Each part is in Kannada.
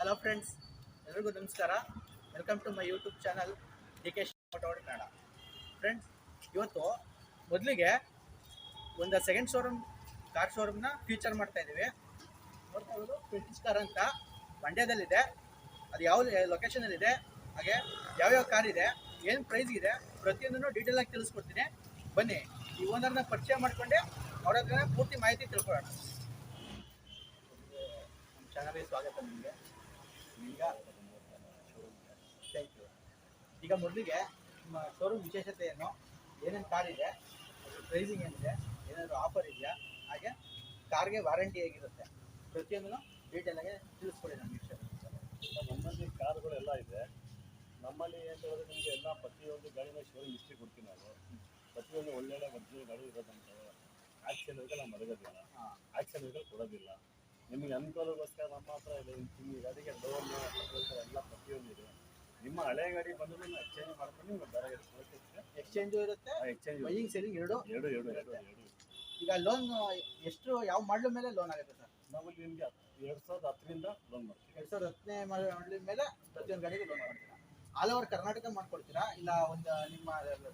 ಹಲೋ ಫ್ರೆಂಡ್ಸ್ ಎಲ್ರಿಗೂ ನಮಸ್ಕಾರ. Welcome to my YouTube channel D K ಮೋಟೋಡ್ Kannada friends ಇವತ್ತು ಮೊದಲಿಗೆ ಒಂದು ಸೆಕೆಂಡ್ ಶೋರೂಮ್ ಕಾರ್ ಶೋರೂಮ್ನ ಫೀಚರ್ ಮಾಡ್ತಾ ಇದ್ದೀವಿ. ನೋಡ್ತಾ ಪ್ರಿಟಿಷ್ ಕಾರ್ ಅಂತ. ಮಂಡ್ಯದಲ್ಲಿದೆ ಅದು ಯಾವ ಲೊಕೇಶನಲ್ಲಿದೆ ಹಾಗೆ ಯಾವ್ಯಾವ ಕಾರ್ ಇದೆ? ಏನು ಪ್ರೈಸ್ ಇದೆ? ಪ್ರತಿಯೊಂದನ್ನು ಡೀಟೇಲ್ ಆಗಿ ತಿಳಿಸ್ಕೊಡ್ತೀನಿ. ಬನ್ನಿ, ಈ ಓನರ್ನ ಪರಿಚಯ ಮಾಡಿಕೊಂಡೆ. ಅವ್ರ ಹತ್ರ ಪೂರ್ತಿ ಮಾಹಿತಿ ತಿಳ್ಕೊಳ್ಳೋಣ. ಚಾನಲ್ಗೆ ಸ್ವಾಗತ ನಿಮಗೆ. ಈಗ ಥ್ಯಾಂಕ್ ಯು ಈಗ ಮೊದಲಿಗೆ ನಿಮ್ಮ ಶೋರೂಮ್ ವಿಶೇಷತೆ ಏನು ಏನೇನು ಕಾರ್ ಇದೆ ಪ್ರೈಸಿಂಗ್ ಏನಿದೆ ಏನಾದರೂ ಆಫರ್ ಇದೆಯಾ? ಹಾಗೆ ಕಾರ್ಗೆ ವಾರಂಟಿ ಹೇಗಿರುತ್ತೆ? ಪ್ರತಿಯೊಂದನ್ನು ಡೀಟೇಲಾಗಿ ತಿಳಿಸ್ಕೊಡಿ ನಮಗೆ ನಮ್ಮಲ್ಲಿ ಕಾರ್ಗಳೆಲ್ಲ ಇದೆ. ನಮ್ಮಲ್ಲಿ ಅಂತ ಹೇಳಿದ್ರೆ ನಿಮಗೆ ಎಲ್ಲ ಪ್ರತಿಯೊಂದು ಗಾಡಿನ ಶೋರೂಮ್ ಹಿಸ್ಟ್ರಿ ಕೊಡ್ತೀವಿ ನಾವು ಪ್ರತಿಯೊಂದು ಒಳ್ಳೊಳ್ಳೆ ಒರಿಜಿನಲ್ ಗಾಡಿ ಇರೋದಂತ ಆಕ್ಷನ್ ವೆಹಿಕಲ್ ನಾವು ಮಡಗೋದಿಲ್ಲ. ಆಕ್ಷನ್ ವೆಹಿಕಲ್ ಕೊಡೋದಿಲ್ಲ. ನಿಮಗೆ ಅನುಕೂಲಗೋಸ್ಕರ ನಮ್ಮ ಹತ್ರ ಇದೆ ನಿಮ್ಮ ಗಾಡಿಗೆ ಲೋನ್ ಎಲ್ಲ ಪ್ರತಿಯೊಂದು ಇದೆ. ನಿಮ್ಮ ಹಳೆ ಗಾಡಿ ಬಂದರೂ ಮೇಲೆ ಎಕ್ಸ್ಚೇಂಜ್ ಮಾಡ್ಕೊಂಡು ನಿಮ್ಗೆ ಬೇರೆ ಎಕ್ಸ್ಚೇಂಜು ಇರುತ್ತೆ ಎಕ್ಸ್ಚೇಂಜ್ ಬೈಯಿಂಗ್ ಸೆಲ್ಲಿಂಗ್ ಎರಡು. ಎರಡು ಎರಡು ಎರಡು ಎರಡು ಈಗ ಲೋನ್ ಎಷ್ಟು ಯಾವ ಮಾಡಲ್ ಮೇಲೆ ಲೋನ್ ಆಗುತ್ತೆ ಸರ್? ನಾವು ನಿಮಗೆ ಎರಡು ಸಾವಿರದ ಹತ್ತರಿಂದ ಲೋನ್ ಮಾಡ್ತೀವಿ. ಎರಡು ಸಾವಿರದ ಹತ್ತನೇ ಮಾಡಲ್ ಮೇಲೆ ಪ್ರತಿಯೊಂದು ಗಾಡಿಗೆ ಲೋನ್ ಮಾಡ್ತೀರಾ? ಆಲ್ ಓವರ್ ಕರ್ನಾಟಕ ಮಾಡ್ಕೊಡ್ತೀರಾ? ಇಲ್ಲ ಒಂದು ನಿಮ್ಮ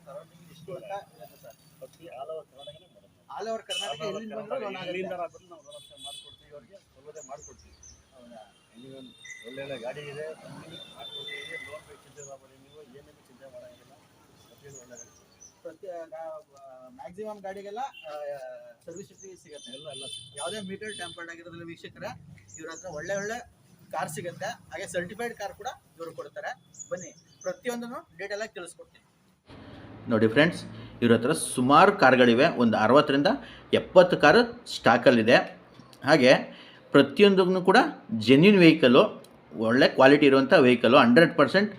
ಸರೌಂಡಿಂಗ್ ಇಷ್ಟು ಅಂತ ಇರುತ್ತೆ ಸರ್? ಪ್ರತಿ ಆಲ್ ಓವರ್ ಕರ್ನಾಟಕನೇ ಮಾಡೋದು. ನಾವು. ಆಲ್ ಓವರ್ ಕರ್ನಾಟಕ ಎಲ್ಲಿಂದ ಬಂದರೂ ಎಲ್ಲಿಂದ ಆಗುತ್ತೆ. ಬಂದ್ರು ನಾವು ವ್ಯವಸ್ಥೆ ಮಾಡ್ಕೊಡ್ತೀವಿ ಅವ್ರಿಗೆ ಒಳ್ಳೆ ಮಾಡ್ಕೊಡ್ತೀವಿ. ಹೌದಾ? ನಿಮಗೊಂದು ಒಳ್ಳೊಳ್ಳೆ ಗಾಡಿ ಇದೆ ಮಾಡ್ಕೊಡ್ತೀವಿ ಲೋನ್ ಬೇಕು ಚಿಂತೆ ಮಾಡಬೇಡಿ ನೀವು ಏನೇನು ಚಿಂತೆ ಮಾಡೋಂಗಿಲ್ಲ. ಪ್ರತಿಯೊಂದು ಒಳ್ಳೆ ಗಾಡಿ ಕೊಡ್ತೀವಿ. ಪ್ರತಿ ಮ್ಯಾಕ್ಸಿಮಮ್ ಗಾಡಿಗೆಲ್ಲ ಸರ್ವಿಸ್ ಸಿಗುತ್ತೆ. ಎಲ್ಲ ಎಲ್ಲ ಯಾವುದೇ ಮೀಟರ್ ಟೆಂಪರ್ಡ್ ಆಗಿರೋದಿಲ್ಲ ವೀಕ್ಷಕರ ಇವ್ರ ಹತ್ರ ಒಳ್ಳೆ ಒಳ್ಳೆ ಕಾರ್ ಸಿಗುತ್ತೆ. ಹಾಗೆ ಸರ್ಟಿಫೈಡ್ ಕಾರ್ ಕೂಡ ಇವರು ಕೊಡ್ತಾರೆ. ಬನ್ನಿ ಪ್ರತಿಯೊಂದನ್ನು ಡೀಟೇಲ್ ಆಗಿ ತಿಳಿಸ್ಕೊಡ್ತೀನಿ. ನೋಡಿ ಫ್ರೆಂಡ್ಸ್ ಇವ್ರ ಹತ್ರ ಸುಮಾರು ಕಾರ್ಗಳಿವೆ. ಒಂದು ಅರವತ್ತರಿಂದ ಎಪ್ಪತ್ತು ಕಾರು ಸ್ಟಾಕಲ್ಲಿದೆ. ಹಾಗೆ ಪ್ರತಿಯೊಂದಕ್ಕೂ ಕೂಡ ಜೆನ್ಯೂನ್ ವೆಹಿಕಲು ಒಳ್ಳೆ ಕ್ವಾಲಿಟಿ ಇರುವಂಥ vehicle hundred percent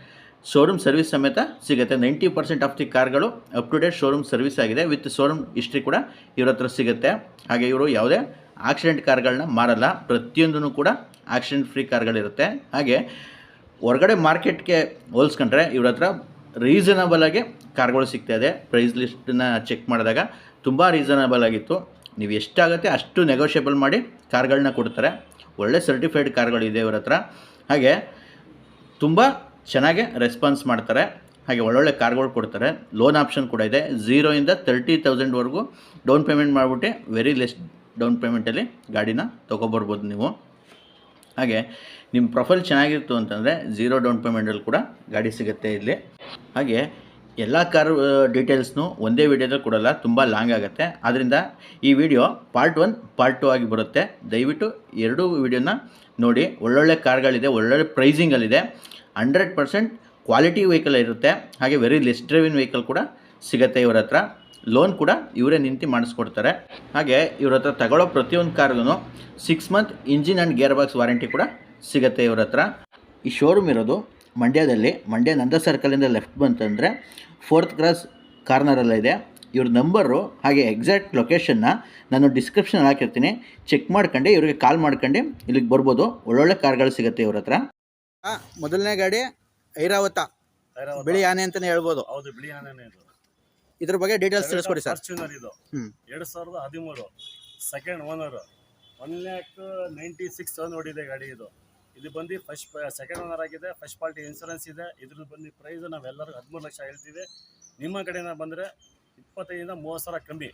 showroom service ಸಮೇತ ಸಿಗುತ್ತೆ. ನೈಂಟಿ ಪರ್ಸೆಂಟ್ ಆಫ್ ದಿ ಕಾರ್ಗಳು up to date showroom service ಆಗಿದೆ. ವಿತ್ ಶೋರೂಮ್ ಹಿಸ್ಟ್ರಿ ಕೂಡ ಇವ್ರ ಹತ್ರ ಸಿಗುತ್ತೆ. ಹಾಗೆ ಇವರು ಯಾವುದೇ ಆಕ್ಸಿಡೆಂಟ್ ಕಾರ್ಗಳನ್ನ ಮಾರಲ್ಲ. ಪ್ರತಿಯೊಂದೂ ಕೂಡ ಆಕ್ಸಿಡೆಂಟ್ ಫ್ರೀ ಕಾರ್ಗಳಿರುತ್ತೆ. ಹಾಗೆ ಹೊರಗಡೆ ಮಾರ್ಕೆಟ್ಗೆ ಹೋಲಿಸ್ಕೊಂಡ್ರೆ ಇವ್ರ ಹತ್ರ ರೀಸನಬಲ್ ಆಗಿ ಕಾರ್ಗಳು ಇದೆ ಪ್ರೈಸ್ ಲಿಸ್ಟನ್ನ ಚೆಕ್ ಮಾಡಿದಾಗ ತುಂಬ ರೀಸನಬಲ್ ಆಗಿತ್ತು. ನೀವು ಎಷ್ಟಾಗುತ್ತೆ ಅಷ್ಟು ನೆಗೋಷಿಯಬಲ್ ಮಾಡಿ ಕಾರ್ಗಳನ್ನ ಕೊಡ್ತಾರೆ. ಒಳ್ಳೆ ಸರ್ಟಿಫೈಡ್ ಕಾರ್ಗಳಿದೆ ಇವ್ರ ಹತ್ರ ಹಾಗೆ ತುಂಬ ಚೆನ್ನಾಗೆ ರೆಸ್ಪಾನ್ಸ್ ಮಾಡ್ತಾರೆ. ಹಾಗೆ ಒಳ್ಳೊಳ್ಳೆ ಕಾರ್ಗಳು ಕೊಡ್ತಾರೆ. ಲೋನ್ ಆಪ್ಷನ್ ಕೂಡ ಇದೆ. ಝೀರೋಯಿಂದ ತರ್ಟಿ ತೌಸಂಡ್ವರೆಗೂ ಡೌನ್ ಪೇಮೆಂಟ್ ಮಾಡಿಬಿಟ್ಟು ವೆರಿ ಲೆಸ್ ಡೌನ್ ಪೇಮೆಂಟಲ್ಲಿ ಗಾಡಿನ ತೊಗೊಬರ್ಬೋದು ನೀವು. ಹಾಗೆ ನಿಮ್ಮ ಪ್ರೊಫೈಲ್ ಚೆನ್ನಾಗಿತ್ತು ಅಂತಂದರೆ ಝೀರೋ ಡೌನ್ ಪೇಮೆಂಟಲ್ಲಿ ಕೂಡ ಗಾಡಿ ಸಿಗುತ್ತೆ ಇಲ್ಲಿ. ಹಾಗೆ ಎಲ್ಲ ಕಾರ್ ಡೀಟೇಲ್ಸ್ನು ಒಂದೇ ವಿಡಿಯೋದಲ್ಲಿ ಕೊಡೋಲ್ಲ, ತುಂಬ ಲಾಂಗ್ ಆಗುತ್ತೆ. ಆದ್ದರಿಂದ ಈ video part one part two ಆಗಿ ಬರುತ್ತೆ. ದಯವಿಟ್ಟು ಎರಡೂ ವಿಡಿಯೋನ ನೋಡಿ. ಒಳ್ಳೊಳ್ಳೆ ಕಾರ್ಗಳಿದೆ ಒಳ್ಳೊಳ್ಳೆ ಪ್ರೈಸಿಂಗಲ್ಲಿದೆ ಹಂಡ್ರೆಡ್ ಪರ್ಸೆಂಟ್ ಕ್ವಾಲಿಟಿ ವೆಹಿಕಲ್ ಇರುತ್ತೆ. ಹಾಗೆ ವೆರಿ ಲೆಸ್ ಡ್ರೈವಿನ್ ವೆಹಿಕಲ್ ಕೂಡ ಸಿಗುತ್ತೆ ಇವ್ರ ಹತ್ರ. ಲೋನ್ ಕೂಡ ಇವರೇ ನಿಂತು ಮಾಡಿಸ್ಕೊಡ್ತಾರೆ. ಹಾಗೆ ಇವ್ರ ಹತ್ರ ತಗೊಳ್ಳೋ ಪ್ರತಿಯೊಂದು ಕಾರ್ಗೂ six month engine and gear box warranty ಕೂಡ ಸಿಗುತ್ತೆ ಇವ್ರ ಹತ್ರ. ಈ ಶೋರೂಮ್ ಇರೋದು ಮಂಡ್ಯದಲ್ಲಿ. ಮಂಡ್ಯ ನಂದ ಸರ್ಕಲಿಂದ ಲೆಫ್ಟ್ ಬಂತಂದರೆ ಫೋರ್ತ್ ಕ್ರಾಸ್ ಕಾರ್ನರಲ್ಲಿದೆ ಇವ್ರ ನಂಬರು ಹಾಗೆ ಎಕ್ಸಾಕ್ಟ್ ಲೊಕೇಶನ್ನ ನಾನು ಡಿಸ್ಕ್ರಿಪ್ಷನ್ ಹಾಕಿರ್ತೀನಿ. ಚೆಕ್ ಮಾಡ್ಕೊಂಡು ಇವ್ರಿಗೆ ಕಾಲ್ ಮಾಡ್ಕೊಂಡು ಇಲ್ಲಿಗೆ ಬರ್ಬೋದು. ಒಳ್ಳೊಳ್ಳೆ ಕಾರ್ಗಳು ಸಿಗುತ್ತೆ ಇವ್ರ ಹತ್ರ. ಆ, ಮೊದಲನೇ ಗಾಡಿ ಐರಾವತ. ಬಿಳಿ ಆನೆ ಅಂತಲೇ ಹೇಳ್ಬೋದು. ಹೌದು ಬಿಳಿ ಆನೆ ಇದು. ಇದ್ರ ಬಗ್ಗೆ ಡೀಟೇಲ್ಸ್ ತಿಳಿಸ್ಕೊಡಿ ಸರ್. ಫಾರ್ಚುನರ್ ಇದು. ಎರಡು ಸಾವಿರದ ಹದಿಮೂರು second owner one lakh ninety six ನೋಡಿದೆ ಗಾಡಿ ಇದು. ಇದು ಬಂದು ಫಸ್ಟ್ ಸೆಕೆಂಡ್ ಓನರ್ ಆಗಿದೆ. ಫಸ್ಟ್ ಪಾರ್ಟಿ ಇನ್ಸೂರೆನ್ಸ್ ಇದೆ. ಇದ್ರದ್ದು ಬಂದು ಪ್ರೈಸ್ ನಾವೆಲ್ಲರಿಗೂ ಹದಿಮೂರು ಲಕ್ಷ ಹೇಳ್ತೀವಿ. ನಿಮ್ಮ ಕಡೆಯಿಂದ ಬಂದರೆ ಇಪ್ಪತ್ತೈದರಿಂದ ಮೂವತ್ತು ಸಾವಿರ ಕಮ್ಮಿ.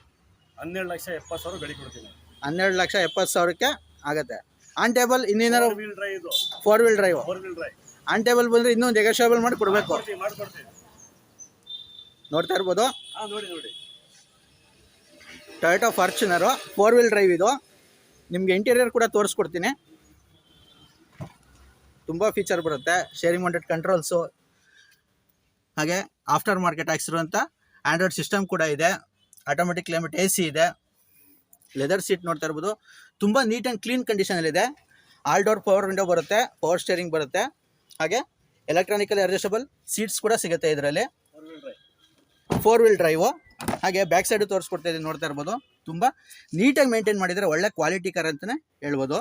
ಹನ್ನೆರಡು ಲಕ್ಷ ಎಪ್ಪತ್ತು ಸಾವಿರ ಗಡಿ ಕೊಡ್ತೀನಿ. ಹನ್ನೆರಡು ಲಕ್ಷ ಎಪ್ಪತ್ತು ಸಾವಿರಕ್ಕೆ ಆಗುತ್ತೆ. ಆನ್ ಟೇಬಲ್ ಇನ್ನೇನಾರು ವೀಲ್ ಡ್ರೈವ್ ಇದು. Four wheel drive four wheel drive on table ಬಂದರೆ ಇನ್ನೂ ನೆಗೋಷಿಯೇಬಲ್ ಮಾಡಿ ಕೊಡಬೇಕು. ಮಾಡ್ಕೊಡ್ತೀವಿ ನೋಡ್ತಾ ಇರ್ಬೋದು? ಹಾಂ ನೋಡಿ ನೋಡಿ. Toyota Fortuner four wheel drive ಇದು. ನಿಮಗೆ ಇಂಟೀರಿಯರ್ ಕೂಡ ತೋರಿಸ್ಕೊಡ್ತೀನಿ. ತುಂಬ ಫೀಚರ್ ಬರುತ್ತೆ ಶೇರಿಂಗ್ ಮಾಂಟೆಡ್ ಕಂಟ್ರೋಲ್ಸು ಹಾಗೆ ಆಫ್ಟರ್ ಮಾರ್ಕೆಟ್ ಹಾಕ್ಸಿರುವಂಥ ಆ್ಯಂಡ್ರಾಯ್ಡ್ ಸಿಸ್ಟಮ್ ಕೂಡ ಇದೆ. ಆಟೋಮೆಟಿಕ್ ಕ್ಲೈಮೇಟ್ ಎ ಸಿ ಇದೆ. ಲೆದರ್ ಸೀಟ್ ನೋಡ್ತಾ ಇರ್ಬೋದು. ತುಂಬ ನೀಟ್ ಆ್ಯಂಡ್ ಕ್ಲೀನ್ ಕಂಡೀಷನಲ್ಲಿದೆ ಆಲ್ ಡೋರ್ ಪವರ್ ವಿಂಡೋ ಬರುತ್ತೆ ಪವರ್ ಸ್ಟೇರಿಂಗ್ ಬರುತ್ತೆ. ಹಾಗೆ ಎಲೆಕ್ಟ್ರಾನಿಕಲಿ ಅಡ್ಜಸ್ಟಬಲ್ ಸೀಟ್ಸ್ ಕೂಡ ಸಿಗುತ್ತೆ ಇದರಲ್ಲಿ. ಫೋರ್ ವೀಲ್ ಡ್ರೈವ್ ಹಾಗೆ ಬ್ಯಾಕ್ ಸೈಡು ತೋರಿಸ್ಕೊಡ್ತಾ ಇದ್ದೀನಿ ನೋಡ್ತಾ ಇರ್ಬೋದು. ತುಂಬ ನೀಟಾಗಿ ಮೇಂಟೈನ್ ಮಾಡಿದರೆ ಒಳ್ಳೆ ಕ್ವಾಲಿಟಿ ಕಾರ್ ಅಂತಲೇ ಹೇಳ್ಬೋದು.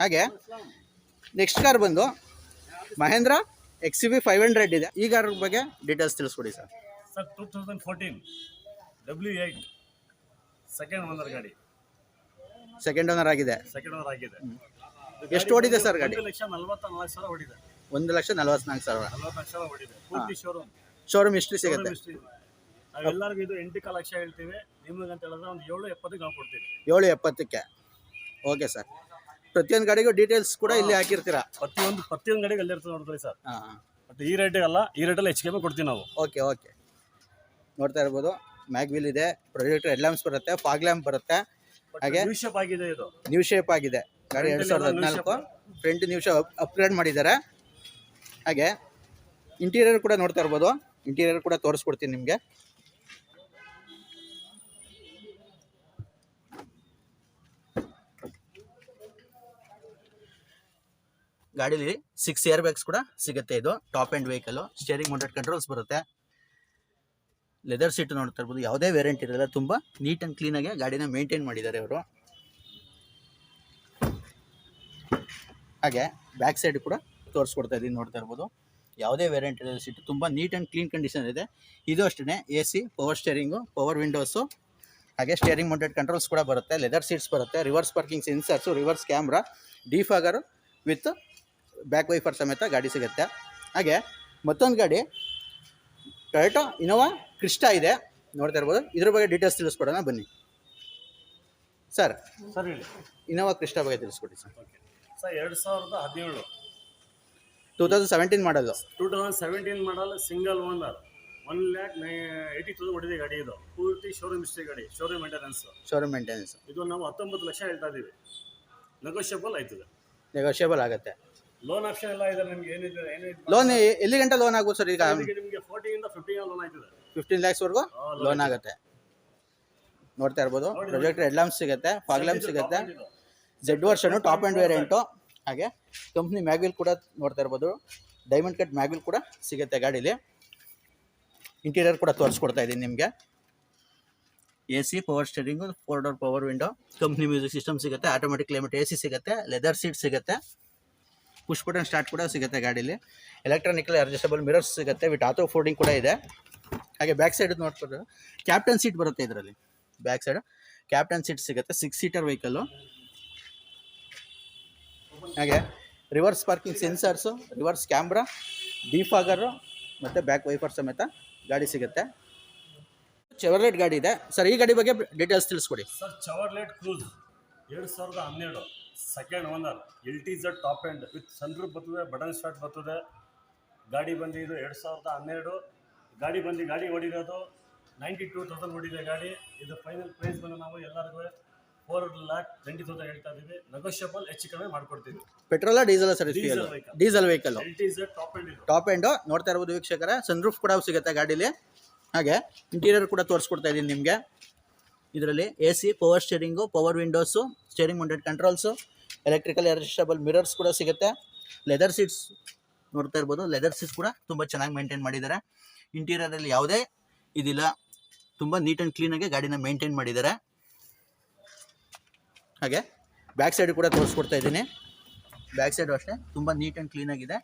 ಹಾಗೆ ನೆಕ್ಸ್ಟ್ ಕಾರ್ ಬಂದು Mahindra X V five hundred ಇದೆ. ಈ ಕಾರ್ ಬಗ್ಗೆ ಡೀಟೇಲ್ಸ್ ತಿಳಿಸ್ಕೊಡಿ sir sir two thousand fourteen W eight second owner ಗಾಡಿ. ಸೆಕೆಂಡ್ ಓನರ್ ಆಗಿದೆ. ಸೆಕೆಂಡ್ ಓನರ್ ಆಗಿದೆ. ಎಷ್ಟು ಓಡಿದೆ ಸರ್ ಗಾಡಿ? ಲಕ್ಷ ನಲ್ವತ್ತ ನಾಲ್ಕು ಸಾವಿರ ಹೊಡಿದೆ ಒಂದು ಲಕ್ಷ ನಲವತ್ನಾಲ್ಕು ಸಾವಿರ. ನಲ್ವತ್ನಾಲ್ಕು ಸಾವಿರ ಹೊಡಿದೆ ಪೂರ್ತಿ ಶೋರೂಮ್ ಶೋರೂಮ್ ಹಿಸ್ಟ್ರಿ ಸಿಗುತ್ತೆ. ನಾವೆಲ್ಲರಿಗೂ ಇದು ಎಂಟು ಕಾಲ ಲಕ್ಷ ಹೇಳ್ತೀವಿ. ನಿಮಗೆ ಅಂತ ಹೇಳಿದ್ರೆ ಒಂದು ಏಳು ಎಪ್ಪತ್ತಕ್ಕೆ ನಾವು ಕೊಡ್ತೀವಿ. ಏಳು ಎಪ್ಪತ್ತಕ್ಕೆ. ಓಕೆ ಸರ್ ಪ್ರತಿಯೊಂದು ಗಾಡಿಗೂ ಡೀಟೇಲ್ಸ್ ಕೂಡ ಇಲ್ಲಿ ಹಾಕಿರ್ತೀರಾ? ಪ್ರತಿಯೊಂದು ಪ್ರತಿಯೊಂದು ಗಾಡಿಗೆ ಅಲ್ಲಿರ್ತದೆ ನೋಡ್ಕೊಳ್ಳಿ ಸರ್. ಹಾಂ ಮತ್ತು ಈ ರೇಟಿಗಲ್ಲ ಈ ರೇಟಲ್ಲಿ ಹೆಚ್ಚು ಕಮ್ಮಿ ಕೊಡ್ತೀವಿ ನಾವು. Okay okay. ನೋಡ್ತಾ ಇರ್ಬೋದು ಮ್ಯಾಗ್ವಿಲ್ ಇದೆ ಪ್ರೊಜೆಕ್ಟರ್ ಹೆಡ್ ಲ್ಯಾಂಪ್ಸ್ ಬರುತ್ತೆ ಫಾಗ್ ಲ್ಯಾಂಪ್ ಬರುತ್ತೆ. ಹಾಗೆ? ನ್ಯೂ ಶೇಪ್ ಆಗಿದೆ ಇದು. ನ್ಯೂ ಶೇಪ್ ಆಗಿದೆ ಗಾಡಿ ಎರಡು ಸಾವಿರದ ಅಲ್ಲಿ ಹದಿನಾಲ್ಕು. ಫ್ರಂಟ್ ನ್ಯೂ ಶೇಪ್ ಅಪ್ಗ್ರೇಡ್ ಮಾಡಿದ್ದಾರೆ. ಹಾಗೆ ಇಂಟೀರಿಯರ್ ಕೂಡ ನೋಡ್ತಾ ಇರ್ಬೋದು ಇಂಟೀರಿಯರ್ ಕೂಡ ತೋರಿಸ್ಕೊಡ್ತೀನಿ ನಿಮಗೆ. ಗಾಡೀಲಿ ಸಿಕ್ಸ್ ಏರ್ ಬ್ಯಾಗ್ಸ್ ಕೂಡ ಸಿಗುತ್ತೆ ಇದು. Top end vehicle steering mounted controls ಬರುತ್ತೆ. ಲೆದರ್ ಸೀಟ್ ನೋಡ್ತಾ ಇರ್ಬೋದು. ಯಾವುದೇ ವೇರಿಯಂಟ್ ಇರಲ್ಲ ತುಂಬ ನೀಟ್ ಆ್ಯಂಡ್ ಕ್ಲೀನಾಗೆ ಗಾಡಿನ ಮೇಂಟೈನ್ ಮಾಡಿದ್ದಾರೆ ಅವರು. ಹಾಗೆ ಬ್ಯಾಕ್ ಸೈಡ್ ಕೂಡ ತೋರಿಸ್ಕೊಡ್ತಾ ಇದ್ದೀನಿ ನೋಡ್ತಾ ಇರ್ಬೋದು. ಯಾವುದೇ ವೇರಿಯಂಟ್ ಇರಲ್ಲ ಸೀಟ್ ತುಂಬ ನೀಟ್ ಆ್ಯಂಡ್ ಕ್ಲೀನ್ ಕಂಡೀಷನ್ ಇದೆ. ಇದು ಅಷ್ಟೇ A C power steering power windows ಹಾಗೆ ಸ್ಟೇರಿಂಗ್ ಮೌಂಟೆಡ್ ಕಂಟ್ರೋಲ್ಸ್ ಕೂಡ ಬರುತ್ತೆ. ಲೆದರ್ ಸೀಟ್ಸ್ ಬರುತ್ತೆ. Reverse parking sensors reverse camera defogger with back wiper ಸಮೇತ ಗಾಡಿ ಸಿಗುತ್ತೆ. ಹಾಗೆ ಮತ್ತೊಂದು ಗಾಡಿ ಟೊಯೋಟೊ ಇನೋವಾ ಕ್ರಿಸ್ಟಾ ಇದೆ. ನೋಡ್ತಾ ಇರ್ಬೋದು. ಇದ್ರ ಬಗ್ಗೆ ಡೀಟೇಲ್ಸ್ ತಿಳಿಸ್ಕೊಡೋಣ ಬನ್ನಿ. ಸರ್ ಸರ್ ಹೇಳಿ. ಇನೋವಾ ಕ್ರಿಸ್ಟಾ ಬಗ್ಗೆ ತಿಳಿಸ್ಕೊಡಿ ಸರ್ ಸರ್ ಎರಡು ಸಾವಿರದ ಹದಿನೇಳು. ಟೂ ತೌಸಂಡ್ ಸೆವೆಂಟೀನ್ ಮಾಡಲ್ಲ two thousand seventeen model single owner one lakh ನೈ ಏಯ್ಟಿ ತೌಸಂಡ್ ಹೊಡಿದೆ ಗಾಡಿ ಇದು. ಪೂರ್ತಿ ಶೋರೂಮ್ ಇಷ್ಟೇ ಗಾಡಿ ಶೋರೂಮ್ ಮೇಂಟೆನೆನ್ಸ್ ಶೋರೂಮ್ ಮೇಂಟೆನೆನ್ಸ್ ಇದು ನಾವು ಹತ್ತೊಂಬತ್ತು ಲಕ್ಷ ಹೇಳ್ತಾ ಇದ್ದೀವಿ ನೆಗೋಷಿಯಬಲ್ ಆಯ್ತದೆ. ನೆಗೋಷಿಯಬಲ್ ಆಗುತ್ತೆ. ಲೋನ್ ಆಪ್ಷನ್ ಎಲ್ಲ ಇದೆ ನಿಮ್ಗೆ ಏನಿದೆ ಏನಿದೆ ಲೋನ್ ಎಲ್ಲಿ ಗಂಟೆ ಲೋನ್ ಆಗ್ಬೋದು ಸರ್ ಈಗ? ನಿಮಗೆ ಫೋರ್ಟಿಯಿಂದ ಫಿಫ್ಟಿಗೆ ಲೋನ್ ಆಯ್ತದೆ. ಫಿಫ್ಟೀನ್ ಲ್ಯಾಕ್ಸ್ವರೆಗೂ ಲೋನ್ ಆಗುತ್ತೆ. ನೋಡ್ತಾ ಇರ್ಬೋದು. ಪ್ರೊಜೆಕ್ಟರ್ ಹೆಡ್ ಲ್ಯಾಂಪ್ ಸಿಗುತ್ತೆ ಫಾಗ್ ಲ್ಯಾಂಪ್ ಸಿಗುತ್ತೆ. Z version top end variant ಹಾಗೆ ಕಂಪ್ನಿ ಮ್ಯಾಗ್ವಿಲ್ ಕೂಡ ನೋಡ್ತಾ ಇರ್ಬೋದು. ಡೈಮಂಡ್ ಕಟ್ ಮ್ಯಾಗ್ವಿಲ್ ಕೂಡ ಸಿಗುತ್ತೆ ಗಾಡೀಲಿ. ಇಂಟೀರಿಯರ್ ಕೂಡ ತೋರಿಸ್ಕೊಡ್ತಾ ಇದ್ದೀನಿ ನಿಮಗೆ. A C power steering four door power window company music system ಸಿಗುತ್ತೆ ಆಟೋಮೆಟಿಕ್ ಕ್ಲೈಮೇಟ್ ಎ ಸಿ ಸಿಗುತ್ತೆ ಲೆದರ್ ಸೀಟ್ ಸಿಗುತ್ತೆ. ಪುಷ್ ಬಟನ್ ಸ್ಟಾರ್ಟ್ ಕೂಡ ಸಿಗುತ್ತೆ ಗಾಡೀಲಿ. ಎಲೆಕ್ಟ್ರಾನಿಕಲ್ ಅಡ್ಜಸ್ಟಬಲ್ ಮಿರರ್ಸ್ ಸಿಗುತ್ತೆ, ವಿತ್ ಆಟೋ ಫೋಲ್ಡಿಂಗ್ ಕೂಡ ಇದೆ. ಹಾಗೆ ಬ್ಯಾಕ್ ಸೈಡ್ ನೋಡ್ಬೋದು ಕ್ಯಾಪ್ಟನ್ ಸೀಟ್ ಬರುತ್ತೆ ಇದರಲ್ಲಿ. ಬ್ಯಾಕ್ ಸೈಡ್ ಕ್ಯಾಪ್ಟನ್ ಸೀಟ್ ಸಿಗುತ್ತೆ ಸಿಕ್ಸ್ ಸೀಟರ್ ವೆಹಿಕಲ್ಲು ಹಾಗೆ reverse parking sensors reverse camera defogger ಮತ್ತು ಬ್ಯಾಕ್ ವೈಫರ್ ಸಮೇತ ಗಾಡಿ ಸಿಗುತ್ತೆ. ಚೆವರ್ಲೆಟ್ ಗಾಡಿ ಇದೆ. ಸರ್ ಈ ಗಾಡಿ ಬಗ್ಗೆ ಡೀಟೇಲ್ಸ್ ತಿಳಿಸ್ಕೊಡಿ. ಸರ್ ಚವರ್ಲೆಟ್ ಕ್ರೂಸ್ ಎರಡು ಸಾವಿರದ ಹನ್ನೆರಡು. Second owner L T Z top end with sunroof ಬರ್ತದೆ ಬಟನ್ ಸ್ಟಾರ್ಟ್ ಬರ್ತದೆ. ಗಾಡಿ ಬಂದು ಇದು ಎರಡು ಸಾವಿರದ ಹನ್ನೆರಡು. ಗಾಡಿ ಬಂದು ಗಾಡಿ ಹೊಡಿರೋದು ನೈಂಟಿ ಟೂ ತೌಸಂಡ್ ಹೊಡಿದೆ ಗಾಡಿ. ಇದು ಫೈನಲ್ ಪ್ರೈಸ್ ಬಂದು ನಾವು ಎಲ್ಲರಿಗೂ ಫೋರ್ ಲ್ಯಾಕ್ ಟ್ವೆಂಟಿ ತೌಸಂಡ್ ಹೇಳ್ತಾ ಇದ್ದೀವಿ ನೆಗೋಷಿಯಬಲ್ ಹೆಚ್ಚು ಕಡಿಮೆ ಮಾಡ್ಕೊಡ್ತೀವಿ. Petrol diesel sir diesel vehicle L T Z top end ಇದು. ಟಾಪ್ ಎಂಡು ನೋಡ್ತಾ ಇರ್ಬೋದು ವೀಕ್ಷಕರ ಸನ್ರೂಫ್ ಕೂಡ ಸಿಗುತ್ತೆ ಗಾಡೀಲಿ. ಹಾಗೆ ಇಂಟೀರಿಯರ್ ಕೂಡ ತೋರಿಸ್ಕೊಡ್ತಾ ಇದ್ದೀನಿ ನಿಮಗೆ. ಇದರಲ್ಲಿ A C power steering power windows steering mounted controls electrical adjustable mirrors ಕೂಡ ಸಿಗುತ್ತೆ. ಲೆದರ್ ಸೀಟ್ಸ್ ನೋಡ್ತಾ ಇರ್ಬೋದು. ಲೆದರ್ ಸೀಟ್ಸ್ ಕೂಡ ತುಂಬ ಚೆನ್ನಾಗಿ ಮೇಂಟೈನ್ ಮಾಡಿದ್ದಾರೆ. ಇಂಟೀರಿಯರಲ್ಲಿ ಯಾವುದೇ ಇದಿಲ್ಲ. ತುಂಬ ನೀಟ್ ಆ್ಯಂಡ್ ಕ್ಲೀನಾಗೆ ಗಾಡಿನ ಮೇಂಟೈನ್ ಮಾಡಿದ್ದಾರೆ. ಹಾಗೆ ಬ್ಯಾಕ್ ಸೈಡ್ ಕೂಡ ತೋರಿಸ್ಕೊಡ್ತಾ ಇದ್ದೀನಿ. ಬ್ಯಾಕ್ ಸೈಡು ಅಷ್ಟೇ, ತುಂಬ ನೀಟ್ ಆ್ಯಂಡ್ ಕ್ಲೀನಾಗಿದೆ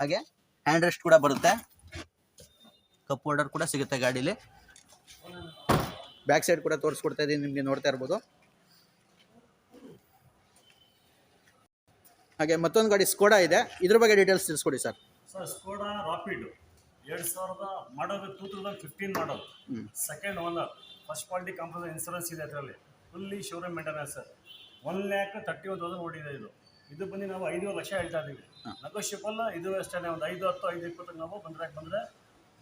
ಹಾಗೆ ಹ್ಯಾಂಡ್ ರೆಸ್ಟ್ ಕೂಡ ಬರುತ್ತೆ. ಕಪ್ ಹೋಲ್ಡರ್ ಕೂಡ ಸಿಗುತ್ತೆ ಗಾಡೀಲಿ. ಬ್ಯಾಕ್ ಸೈಡ್ ಕೂಡ ತೋರಿಸ್ಕೊಡ್ತಾ ಇದ್ದೀನಿ ನಿಮಗೆ ನೋಡ್ತಾ ಇರ್ಬೋದು. ಹಾಗೆ ಮತ್ತೊಂದು ಗಾಡಿ ಸ್ಕೋಡಾ ಇದೆ. ಇದ್ರ ಬಗ್ಗೆ ಡೀಟೇಲ್ಸ್ ತಿಳಿಸ್ಕೊಡಿ ಸರ್. ಸರ್ ಸ್ಕೋಡಾ ರಾಪಿಡ್ ಎರಡು ಸಾವಿರದ ಮಾಡೋದು ಟೂ ತೌಸಂಡ್ ಫಿಫ್ಟೀನ್ ಮಾಡೋದು. Second owner first quality company insurance ಇದೆ ಅದರಲ್ಲಿ. Fully showroom maintenance one lakh thirty one thousand ಓಡಿದೆ ಇದು. ಇದು ಬಂದು ನಾವು ಐದು ಲಕ್ಷ ಹೇಳ್ತಾ ಇದ್ದೀವಿ ನಗೋಶಿಪಲ್ಲ ಇದು ಅಷ್ಟೇ ಒಂದು ಐದು ಹತ್ತು ಐದು ಇಪ್ಪತ್ತು ನಾವು ಬಂದ್ರೆ ಬಂದರೆ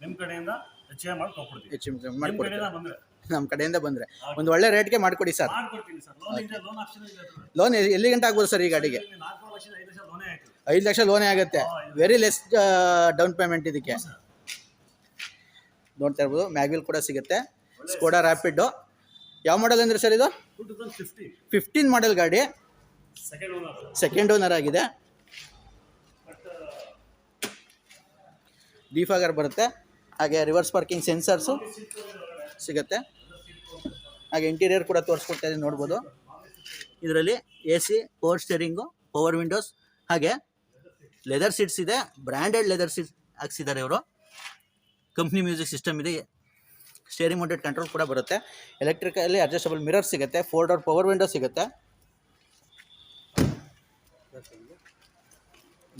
ನಿಮ್ಮ ಕಡೆಯಿಂದ ಹೆಚ್ಚಿಗೆ ಮಾಡಿ ಕೊಟ್ಬಿಡ್ತೀವಿ ಹೆಚ್ಚು ನಿಮ್ಮ ಮಾಡಿಕೊಡಿ ಕಡೆಯಿಂದ ಬಂದ್ರೆ. ನಮ್ಮ ಕಡೆಯಿಂದ ಬಂದರೆ. ಒಂದು ಒಳ್ಳೆ ರೇಟ್ಗೆ ಮಾಡಿಕೊಡಿ ಸರ್. ಮಾಡ್ಕೊಡ್ತೀನಿ ಸರ್. ಲೋನ್ ಇದೆ ಲೋನ್ ಆಪ್ಷನ್ ಇದೆ ಅದ್ರಲ್ಲಿ. ಲೋನ್ ಎಲ್ಲಿ ಗಂಟೆ ಆಗ್ಬೋದು ಸರ್ ಈ ಗಾಡಿಗೆ? ಇಲ್ಲಿ ನಾಲ್ಕು ಲಕ್ಷ ಐದು ಲಕ್ಷ ಲೋನೇ ಆಯ್ತು. ಐದು ಲಕ್ಷ ಲೋನೇ ಆಗುತ್ತೆ. ವೆರಿ ಲೆಸ್ ಡೌನ್ ಪೇಮೆಂಟ್ ಇದಕ್ಕೆ. ನೋಡ್ತಾ ಇರ್ಬೋದು. ಮ್ಯಾಗ್ವಿಲ್ ಕೂಡ ಸಿಗುತ್ತೆ. ಸ್ಕೋಡಾ ರ್ಯಾಪಿಡ್ ಯಾವ ಮಾಡಲ್ ಅಂದ್ರೆ ಸರ್ ಇದು? Two thousand fifteen fifteen model ಗಾಡಿ. ಸೆಕೆಂಡ್ ಓನರ್ ಸೆಕೆಂಡ್ ಓನರ್ ಆಗಿದೆ. ಡಿಫಾಗರ್ ಬರುತ್ತೆ. ಹಾಗೆ ರಿವರ್ಸ್ ಪಾರ್ಕಿಂಗ್ ಸೆನ್ಸರ್ಸು ಸಿಗುತ್ತೆ. ಹಾಗೆ ಇಂಟೀರಿಯರ್ ಕೂಡ ತೋರಿಸ್ಕೊಡ್ತಾ ಇದ್ದೀನಿ, ನೋಡ್ಬೋದು. ಇದರಲ್ಲಿ A C power steering power windows ಹಾಗೆ ಲೆದರ್ ಸೀಟ್ಸ್ ಇದೆ. ಬ್ರ್ಯಾಂಡೆಡ್ ಲೆದರ್ ಸೀಟ್ಸ್ ಹಾಕ್ಸಿದ್ದಾರೆ ಇವರು. ಕಂಪ್ನಿ ಮ್ಯೂಸಿಕ್ ಸಿಸ್ಟಮ್ ಇದೆ. ಸ್ಟೇರಿಂಗ್ ಮೌಂಟೆಡ್ ಕಂಟ್ರೋಲ್ ಕೂಡ ಬರುತ್ತೆ. ಎಲೆಕ್ಟ್ರಿಕಲ್ಲಿ ಅಡ್ಜಸ್ಟಬಲ್ ಮಿರರ್ ಸಿಗುತ್ತೆ. ಫೋರ್ ಡೋರ್ ಪವರ್ ವಿಂಡೋ ಸಿಗುತ್ತೆ.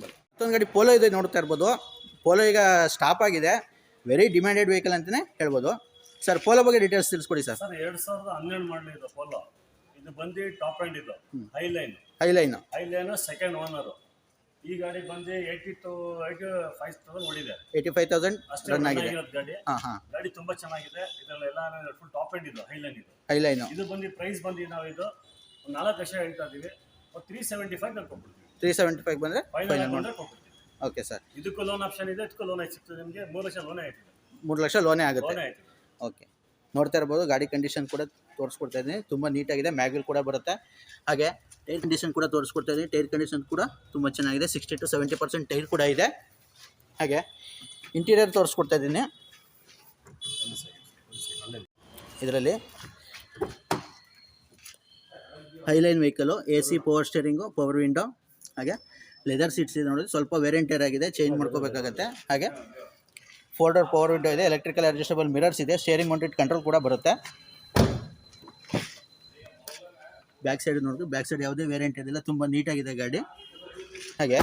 ಮತ್ತೊಂದು ಗಾಡಿ ಪೋಲೋ ಇದೆ ನೋಡ್ತಾ ಇರ್ಬೋದು. ಪೋಲೋ ಈಗ ಸ್ಟಾಪ್ ಆಗಿದೆ. ವೆರಿ ಡಿಮ್ಯಾಂಡೆಡ್ ವೆಹಿಕಲ್ ಅಂತಲೇ ಹೇಳ್ಬೋದು. ಸರ್ ಪೋಲೋ ಬಗ್ಗೆ ಡೀಟೇಲ್ಸ್ ತಿಳಿಸ್ಕೊಡಿ ಸರ್ ಸರ್ ಎರಡು ಸಾವಿರದ ಹನ್ನೆರಡು ಮಾಡಲಿ ಇದು ಪೋಲೋ ಇದು ಬಂದು ಟಾಪ್ ಎಂಡ್ ಇದು high line highline high line second owner ಈ ಗಾಡಿ ಬಂದು eighty two eighty five thousand ಓಡಿದೆ. ಏಯ್ಟಿ ಫೈವ್ ತೌಸಂಡ್ ಅಷ್ಟೇ ರನ್ ಆಗಿದೆ. ಚೆನ್ನಾಗಿರೋದು ಗಾಡಿ. ಹಾಂ ಹಾಂ. ಗಾಡಿ ತುಂಬಾ ಚೆನ್ನಾಗಿದೆ. ಇದರಲ್ಲೆಲ್ಲ ಫುಲ್ ಟಾಪ್ ಎಂಡ್ ಇದು ಹೈ ಲೈನ್ ಇದು. ಹೈಲೈನು ಇದು ಬಂದು ಪ್ರೈಸ್ ಬಂದು ನಾವು ಇದು ನಾಲ್ಕು ಲಕ್ಷ ಹೇಳ್ತಾ ಇದೀವಿ ತ್ರೀ ಸೆವೆಂಟಿ ಫೈವ್ ನಾವು ಕೊಟ್ಬಿಡ್ತೀವಿ. ತ್ರೀ ಸೆವೆಂಟಿ ಫೈವ್ ಬಂದರೆ ಫೈನಲ್ ಕೊಟ್ಬಿಡ್ತೀವಿ. ಓಕೆ ಸರ್ ಇದಕ್ಕೂ ಲೋನ್ ಆಪ್ಷನ್ ಇದೆ ಇದಕ್ಕೂ ಲೋನ್ ಸಿಗ್ತದೆ ನಿಮಗೆ. ಮೂರು ಲಕ್ಷ ಲೋನೇ ಆಯ್ತು ಮೂರು ಲಕ್ಷ ಲೋನೇ ಆಗುತ್ತೆ. ಲೋನ್ ಓಕೆ ನೋಡ್ತಾ ಇರ್ಬೋದು ಗಾಡಿ ಕಂಡೀಷನ್ ಕೂಡ ತೋರಿಸ್ಕೊಡ್ತಾ ಇದ್ದೀನಿ. ತುಂಬ ನೀಟಾಗಿದೆ ಮ್ಯಾಗ್ವಿಲ್ ಕೂಡ ಬರುತ್ತೆ. ಹಾಗೆ ಟೈರ್ ಕಂಡೀಷನ್ ಕೂಡ ತೋರಿಸ್ಕೊಡ್ತಾ ಇದ್ದೀನಿ. ಟೈರ್ ಕಂಡೀಷನ್ ಕೂಡ ತುಂಬ ಚೆನ್ನಾಗಿದೆ. Sixty two seventy percent tyre ಕೂಡ ಇದೆ. ಹಾಗೆ ಇಂಟೀರಿಯರ್ ತೋರಿಸ್ಕೊಡ್ತಾ ಇದ್ದೀನಿ. ಇದರಲ್ಲಿ highline vehicle A C power steering power window ಹಾಗೆ ಲೆದರ್ ಸೀಟ್ಸ್ ಇದೆ ನೋಡಿ ಸ್ವಲ್ಪ ವೇರಿಯಂಟಿಯರ್ ಆಗಿದೆ ಚೇಂಜ್ ಮಾಡ್ಕೋಬೇಕಾಗತ್ತೆ. ಹಾಗೆ ಫೋಲ್ಡರ್ ಪವರ್ ವಿಂಡೋ ಇದೆ ಎಲೆಕ್ಟ್ರಿಕಲ್ ಅಡ್ಜಸ್ಟಬಲ್ ಮಿರರ್ಸ್ ಇದೆ ಸ್ಟೇರಿಂಗ್ ಮೌಂಟೆಡ್ ಕಂಟ್ರೋಲ್ ಕೂಡ ಬರುತ್ತೆ. ಬ್ಯಾಕ್ ಸೈಡ್ ನೋಡಿದ್ರು ಬ್ಯಾಕ್ ಸೈಡ್ ಯಾವುದೇ ವೇರಿಯಂಟ್ ಇದಿಲ್ಲ ತುಂಬ ನೀಟಾಗಿದೆ ಗಾಡಿ. ಹಾಗೆ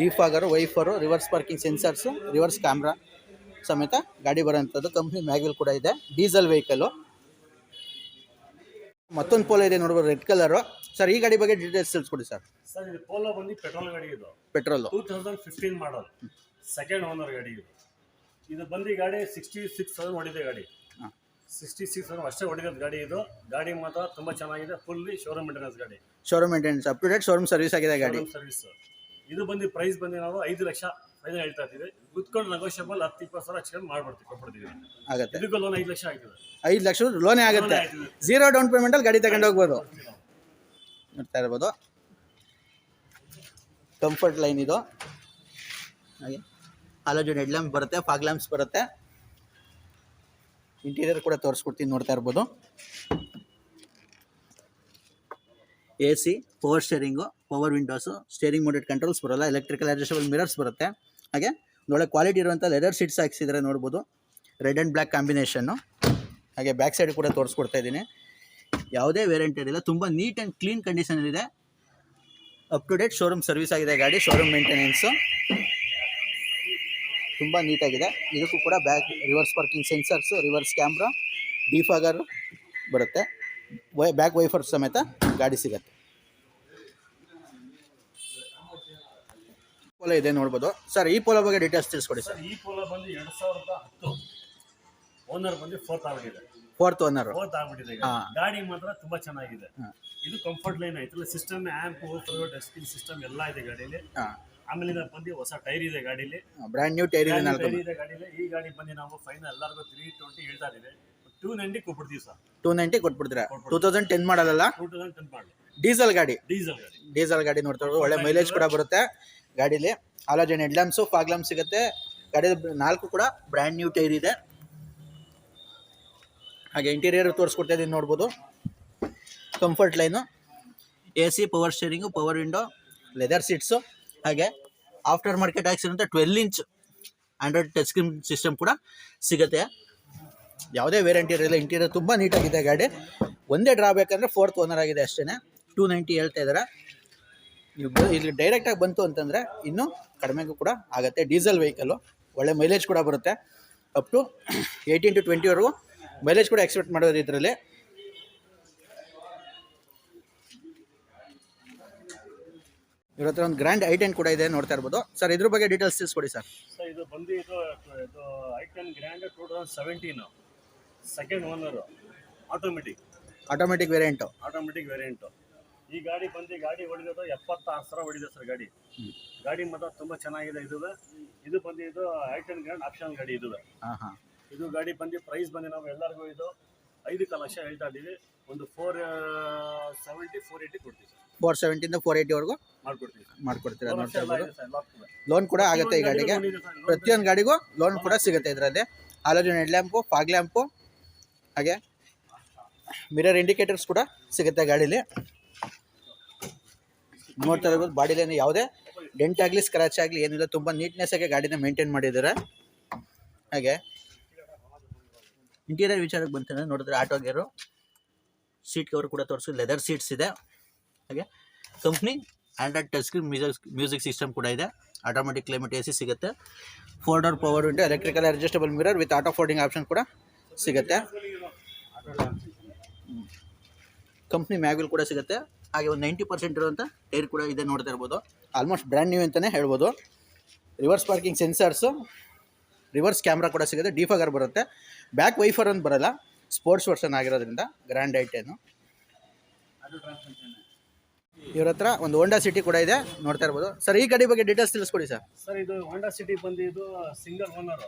defogger wiper reverse parking sensors reverse camera ಸಮೇತ ಗಾಡಿ ಬರೋಂಥದ್ದು ಕಂಪ್ನಿ ಮ್ಯಾಗಿಲ್ ಕೂಡ ಇದೆ ಡೀಸೆಲ್ ವೆಹಿಕಲ್ಲು ಮತ್ತೊಂದು ಪೋಲ ಇದೆ ನೋಡ್ಬೋದು ರೆಡ್ ಕಲರು ಸರ್ ಈ ಗಾಡಿ ಬಗ್ಗೆ ಡೀಟೇಲ್ಸ್ ತಿಳಿಸ್ಕೊಡಿ ಸರ್ ಸರ್ ಇದು ಪೋಲೋ ಬಂದು ಪೆಟ್ರೋಲ್ ಗಾಡಿ ಇದು. Petrol two thousand fifteen model second owner ಗಾಡಿ ಇದು. ಇದು ಬಂದು ಈ ಗಾಡಿ ಸಿಕ್ಸ್ಟಿ ಸಿಕ್ಸ್ ತೌಸಂಡ್ ಹೊಡಿದೆ ಗಾಡಿ. ಸಿಕ್ಸ್ಟಿ ಸಿಕ್ಸ್ ತೌಸಂಡ್ ಅಷ್ಟೇ ಹೊಡಿದ ಗಾಡಿ ಇದು. ಗಾಡಿ ಮಾತ್ರ ತುಂಬ ಚೆನ್ನಾಗಿದೆ ಫುಲ್ಲಿ ಶೋರೂಮ್ ಮೇಂಟೆನೆನ್ಸ್ ಗಾಡಿ. Showroom maintenance up to date showroom service ಆಗಿದೆ ಗಾಡಿ. ಸರ್ವಿಸ್ ಇದು ಬಂದು ಪ್ರೈಸ್ ಬಂದು ನಾವು ಐದು ಲಕ್ಷ ಫೈನಲ್ ಹೇಳ್ತಾ ಇದ್ದೀವಿ. ಕುತ್ಕೊಂಡು ನೆಗೋಷಿಯಬಲ್ ಹತ್ತು ಇಪ್ಪತ್ತು ಸಾವಿರ ಹಚ್ಕೊಂಡು ಮಾಡ್ಬಿಡ್ತೀವಿ ಕೊಟ್ಬಿಡ್ತೀವಿ ಆಗುತ್ತೆ. ಇದಕ್ಕೂ ಲೋನ್ ಐದು ಲಕ್ಷ ಆಗಿದೆ. ಐದು ಲಕ್ಷ ಲೋನೇ ಆಗುತ್ತೆ. ಝೀರೋ ಡೌನ್ ಪೇಮೆಂಟಲ್ಲಿ ಗಾಡಿ ತಗೊಂಡು ಹೋಗ್ಬೋದು. ನೋಡ್ತಾ ಇರ್ಬೋದು. ಕಂಫರ್ಟ್ ಲೈನ್ ಇದು. ಹಾಗೆ. ಹಾಲೋಜನ್ ಹೆಡ್ ಲ್ಯಾಂಪ್ ಬರುತ್ತೆ ಫಾಗ್ ಲ್ಯಾಂಪ್ಸ್ ಬರುತ್ತೆ. ಇಂಟೀರಿಯರ್ ಕೂಡ ತೋರಿಸ್ಕೊಡ್ತೀನಿ ನೋಡ್ತಾ ಇರ್ಬೋದು. A C power steering power windows steering mounted controls ಬರೋಲ್ಲ ಎಲೆಕ್ಟ್ರಿಕಲ್ ಅಡ್ಜಸ್ಟಬಲ್ ಮಿರರ್ಸ್ ಬರುತ್ತೆ. ಹಾಗೆ, ಒಳ್ಳೆ ಕ್ವಾಲಿಟಿ ಇರುವಂಥ ಲೆದರ್ ಸೀಟ್ಸ್ ಹಾಕ್ಸಿದ್ರೆ ನೋಡ್ಬೋದು. ರೆಡ್ ಆ್ಯಂಡ್ ಬ್ಲ್ಯಾಕ್ ಕಾಂಬಿನೇಷನ್ನು ಹಾಗೆ ಬ್ಯಾಕ್ ಸೈಡ್ ಕೂಡ ತೋರಿಸ್ಕೊಡ್ತಾ ಇದ್ದೀನಿ. ಯಾವುದೇ ವೇರಿಯಂಟ್ ಇರಲಿಲ್ಲ ತುಂಬ ನೀಟ್ ಆ್ಯಂಡ್ ಕ್ಲೀನ್ ಕಂಡೀಷನ್ ಇದೆ. Up to date showroom service ಆಗಿದೆ ಗಾಡಿ ಶೋರೂಮ್ ಮೇಂಟೆನೆನ್ಸು ತುಂಬ ನೀಟಾಗಿದೆ ಇದಕ್ಕೂ ಕೂಡ back reverse parking sensors reverse camera defogger ಬರುತ್ತೆ. ವೈ ಬ್ಯಾಕ್ ವೈಫರ್ ಸಮೇತ ಗಾಡಿ ಸಿಗುತ್ತೆ. ಪೋಲೋ ಇದೆ ನೋಡ್ಬೋದು. ಸರ್ ಈ ಪೋಲೋ ಬಗ್ಗೆ ಡೀಟೇಲ್ಸ್ ತಿಳಿಸ್ಕೊಡಿ ಸರ್ ಈ ಪೋಲೋ ಬಂದು ಎರಡು ಸಾವಿರದ ಹತ್ತು. ಓನರ್ ಬಂದು ಫೋರ್ತ್ ಆಗ್ಬಿಟ್ಟಿದೆ ಫೋರ್ತ್ ಓನರ್ ಫೋರ್ತ್ ಆಗ್ಬಿಟ್ಟಿದೆ ಹಾ. ಗಾಡಿ. ಮಾತ್ರ ತುಂಬಾ ಚೆನ್ನಾಗಿದೆ. ಹಾ. ಇದು ಕಂಫರ್ಟ್ ಲೈನ್ ಐತಲ್ಲ ಸಿಸ್ಟಮ್ ಆಂಪ್ ಡಸ್ಟಿಂಗ್ ಸಿಸ್ಟಮ್ ಎಲ್ಲ ಇದೆ ಗಾಡಿಲಿ. ಆಮೇಲೆ ಬಂದು ಹೊಸ ಟೈರ್ ಇದೆ ಗಾಡಿಲಿ. ಬ್ರ್ಯಾಂಡ್ ನ್ಯೂ ಟೈರ್ ಇದೆ ನಾಲ್ಕು ಟೈರ್ ಇದೆ ಗಾಡೀಲಿ. ಈ ಗಾಡಿ ಬಂದು ನಾವು ಫೈನಲ್ ಎಲ್ಲರಿಗೂ ತ್ರೀ ಟ್ವೆಂಟಿ ಹೇಳ್ತಾ ಇದೀವಿ ಟೂ ನೈಂಟಿ ಕೊಟ್ಬಿಡ್ತೀವಿ ಸರ್. ಟೂ ನೈಂಟಿ ಕೊಟ್ಬಿಡ್ತೀರಾ? ಟೂ ತೌಸಂಡ್ ಟೆನ್ ಮಾಡಲ್ಲ? ಟೂ ತೌಸಂಡ್ ಟೆನ್ ಮಾಡಲಿ ಡೀಸೆಲ್ ಗಾಡಿ. ಡೀಸೆಲ್ ಗಾಡಿ. ಡೀಸೆಲ್ ಗಾಡಿ ನೋಡ್ತಾ ಇರೋದು. ಒಳ್ಳೆ ಮೈಲೇಜ್ ಕೂಡ ಬರುತ್ತೆ ಗಾಡಿಲಿ. ಲ್ಯಾಂಪ್ಸು ಫಾಗ್ ಲ್ಯಾಂಪ್ ಸಿಗುತ್ತೆ. ಗಾಡಿ ನಾಲ್ಕು ಕೂಡ ಬ್ರ್ಯಾಂಡ್ ನ್ಯೂ ಟೈರ್ ಇದೆ. ಹಾಗೆ ಇಂಟೀರಿಯರ್ ತೋರಿಸ್ಕೊಡ್ತಾ ಇದ್ದೀನಿ ನೋಡ್ಬೋದು. Comfort line A C power steering power window leather seats ಹಾಗೆ after market ಹಾಕ್ಸಿರೋಂಥ twelve inch Android touch screen system ಕೂಡ ಸಿಗುತ್ತೆ. ಯಾವುದೇ ವೇರಂಟಿ ಇರಲಿಲ್ಲ ಇಂಟೀರಿಯರ್ ತುಂಬ ನೀಟಾಗಿದೆ ಗಾಡಿ. ಒಂದೇ ಡ್ರಾಬ್ಯಾಕ್ ಅಂದರೆ ಫೋರ್ತ್ ಓನರ್ ಆಗಿದೆ ಅಷ್ಟೇ ಟೂ ನೈಂಟಿ ಹೇಳ್ತಾ ಇದ್ದಾರೆ. ನೀವು ಇಲ್ಲಿ ಡೈರೆಕ್ಟಾಗಿ ಬಂತು ಅಂತಂದರೆ ಇನ್ನೂ ಕಡಿಮೆಗೂ ಕೂಡ ಆಗುತ್ತೆ. ಡೀಸೆಲ್ ವೆಹಿಕಲ್ಲು ಒಳ್ಳೆ ಮೈಲೇಜ್ ಕೂಡ ಬರುತ್ತೆ. ಅಪ್ ಟು ಏಯ್ಟೀನ್ ಟು ಟ್ವೆಂಟಿವರೆಗೂ ಮೈಲೇಜ್ ಕೂಡ ಎಕ್ಸ್ಪೆಕ್ಟ್ ಮಾಡೋದು ಇದರಲ್ಲಿ. ಇವ್ರ ಹತ್ರ ಒಂದು ಗ್ರ್ಯಾಂಡ್ ಐ ಟೆನ್ ಕೂಡ ಇದೆ ನೋಡ್ತಾ ಇರ್ಬೋದು. ಸರ್ ಇದ್ರ ಬಗ್ಗೆ ಡೀಟೇಲ್ಸ್ ತಿಳಿಸ್ಕೊಡಿ ಸರ್ ಸರ್ ಇದು ಬಂದು ಇದು ಇದು i ten Grand two thousand seventeen second owner automatic automatic variant automatic variant ಈ ಗಾಡಿ ಬಂದು ಗಾಡಿ ಹೊಡಿಯೋದು ಎಪ್ಪತ್ತಾರು ಸಾವಿರ ಹೊಡಿದೆ ಸರ್ ಗಾಡಿ. ಗಾಡಿ ಮಾತ್ರ ತುಂಬ ಚೆನ್ನಾಗಿದೆ ಇದು ಇದು ಬಂದಿದ್ದು ಇದು ಐ ಟೆನ್ ಗ್ರ್ಯಾಂಡ್ ಆಪ್ಷನ್ ಗಾಡಿ ಇದು ಹಾಂ ಹಾಂ ಇದು ಗಾಡಿ ಬಂದು ಪ್ರೈಸ್ ಬಂದು ನಾವು ಎಲ್ಲರಿಗೂ ಇದು ಐದು ಕಾಲು ಲಕ್ಷ ಹೇಳ್ತಾ ಇದ್ದೀವಿ. ಒಂದು ಫೋರ್ ಸೆವೆಂಟಿ ಫೋರ್ ಏಯ್ಟಿ ಕೊಡ್ತೀವಿ ಸರ್. ಫೋರ್ ಸೆವೆಂಟಿಂದ ಫೋರ್ ಏಯ್ಟಿವರೆಗೂ ಮಾಡ್ಕೊಡ್ತೀವಿ ಮಾಡ್ಕೊಡ್ತೀರಾ? ನೋಡ್ತಾ ಇರ್ಬೋದು. ಲೋನ್ ಕೂಡ ಆಗುತ್ತೆ ಈ ಗಾಡಿಗೆ. ಪ್ರತಿಯೊಂದು ಗಾಡಿಗೂ ಲೋನ್ ಕೂಡ ಸಿಗುತ್ತೆ ಇದರಲ್ಲಿ halogen head lamp fog lamp ಹಾಗೆ ಮಿರರ್ ಇಂಡಿಕೇಟರ್ಸ್ ಕೂಡ ಸಿಗುತ್ತೆ ಗಾಡೀಲಿ. ನೋಡ್ತಾ ಇರ್ಬೋದು ಬಾಡಿಲೇನು ಯಾವುದೇ ಡೆಂಟ್ ಆಗಲಿ ಸ್ಕ್ರಾಚ್ ಆಗಲಿ ಏನಿಲ್ಲ. ತುಂಬ ನೀಟ್ನೆಸ್ ಆಗಿ ಗಾಡಿನ ಮೇಂಟೈನ್ ಮಾಡಿದ್ದಾರೆ. ಹಾಗೆ ಇಂಟೀರಿಯರ್ ವಿಚಾರಕ್ಕೆ ಬಂತಂದರೆ ನೋಡಿದ್ರೆ ಆಟೋ ಗೇರು ಸೀಟ್ ಕವರ್ ಕೂಡ ತೋರಿಸಿ ಲೆದರ್ ಸೀಟ್ಸ್ ಇದೆ. ಹಾಗೆ? Company Android touch screen music music system ಕೂಡ ಇದೆ. ಆಟೋಮೆಟಿಕ್ ಕ್ಲೈಮೇಟ್ ಎ ಸಿ ಸಿಗುತ್ತೆ. Four door power window electrical adjustable mirror with auto folding option ಕೂಡ ಸಿಗುತ್ತೆ. ಕಂಪ್ನಿ ಮ್ಯಾಗ್ವಿಲ್ ಕೂಡ ಸಿಗುತ್ತೆ. ಹಾಗೆ ಒಂದು ನೈಂಟಿ ಪರ್ಸೆಂಟ್ ಇರುವಂಥ ಟೈರ್ ಕೂಡ ಇದೆ ನೋಡ್ತಾ ಇರ್ಬೋದು. ಆಲ್ಮೋಸ್ಟ್ ಬ್ರ್ಯಾಂಡ್ ನ್ಯೂ ಅಂತಲೇ ಹೇಳ್ಬೋದು. Reverse parking sensors reverse camera ಕೂಡ ಸಿಗುತ್ತೆ. ಡಿಫಾಗರ್ ಬರುತ್ತೆ. ಬ್ಯಾಕ್ ವೈಫರ್ ಅಂತ ಬರಲ್ಲ. ಸ್ಪೋರ್ಟ್ಸ್ ವರ್ಷನ್ ಆಗಿರೋದ್ರಿಂದ ಗ್ರ್ಯಾಂಡ್ ಐಟೇನು ಇವ್ರ ಹತ್ರ ಒಂದು ಹೋಂಡಾ ಸಿಟಿ ಕೂಡ ಇದೆ. ನೋಡ್ತಾ ಇರ್ಬೋದು. ಸರ್ ಈ ಗಾಡಿ ಬಗ್ಗೆ ಡೀಟೇಲ್ಸ್ ತಿಳಿಸ್ಕೊಡಿ ಸರ್. ಸರ್ ಇದು ಹೋಂಡಾ ಸಿಟಿ ಬಂದಿದ್ದು ಇದು single owner